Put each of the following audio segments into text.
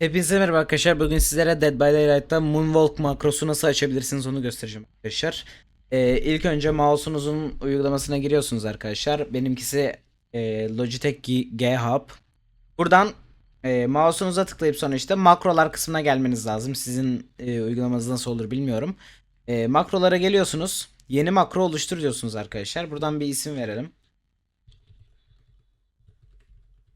Hepinize merhaba arkadaşlar. Bugün sizlere Dead by Daylight'ta Moonwalk makrosu nasıl açabilirsiniz onu göstereceğim arkadaşlar. Ee, ilk önce mouse'unuzun uygulamasına giriyorsunuz arkadaşlar. Benimkisi e, Logitech G, G Hub. Buradan e, mouse'unuza tıklayıp sonra işte makrolar kısmına gelmeniz lazım. Sizin e, uygulamanız nasıl olur bilmiyorum. E, makrolara geliyorsunuz. Yeni makro oluştur diyorsunuz arkadaşlar. Buradan bir isim verelim.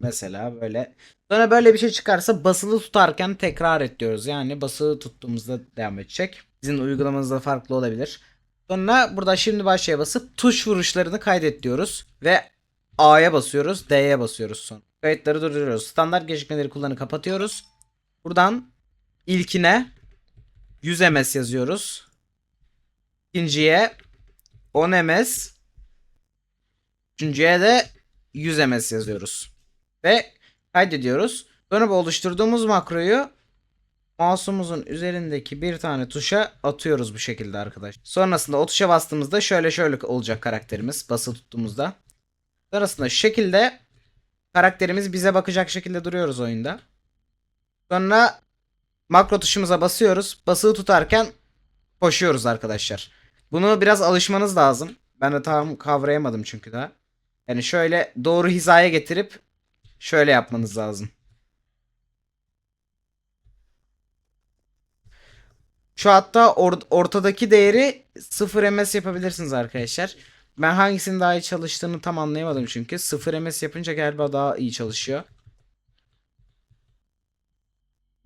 Mesela böyle. Sonra böyle bir şey çıkarsa basılı tutarken tekrar et diyoruz. Yani basılı tuttuğumuzda devam edecek. Sizin uygulamanızda farklı olabilir. Sonra burada şimdi başlaya basıp tuş vuruşlarını kaydet diyoruz. Ve A'ya basıyoruz. D'ye basıyoruz son. Kayıtları durduruyoruz. Standart gecikmeleri kullanı kapatıyoruz. Buradan ilkine 100 ms yazıyoruz. İkinciye 10 ms. Üçüncüye de 100 ms yazıyoruz. Ve kaydediyoruz. Bu oluşturduğumuz makroyu mouse'umuzun üzerindeki bir tane tuşa atıyoruz bu şekilde arkadaşlar. Sonrasında o tuşa bastığımızda şöyle şöyle olacak karakterimiz basılı tuttuğumuzda. Sonrasında şu şekilde karakterimiz bize bakacak şekilde duruyoruz oyunda. Sonra makro tuşumuza basıyoruz. Basılı tutarken koşuyoruz arkadaşlar. Bunu biraz alışmanız lazım. Ben de tam kavrayamadım çünkü daha. Yani şöyle doğru hizaya getirip şöyle yapmanız lazım. Şu hatta or- ortadaki değeri 0 ms yapabilirsiniz arkadaşlar. Ben hangisinin daha iyi çalıştığını tam anlayamadım çünkü. 0 ms yapınca galiba daha iyi çalışıyor.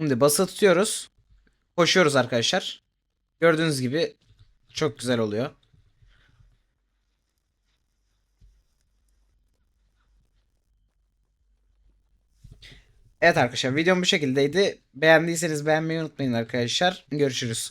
Şimdi basılı tutuyoruz. Koşuyoruz arkadaşlar. Gördüğünüz gibi çok güzel oluyor. Evet arkadaşlar videom bu şekildeydi. Beğendiyseniz beğenmeyi unutmayın arkadaşlar. Görüşürüz.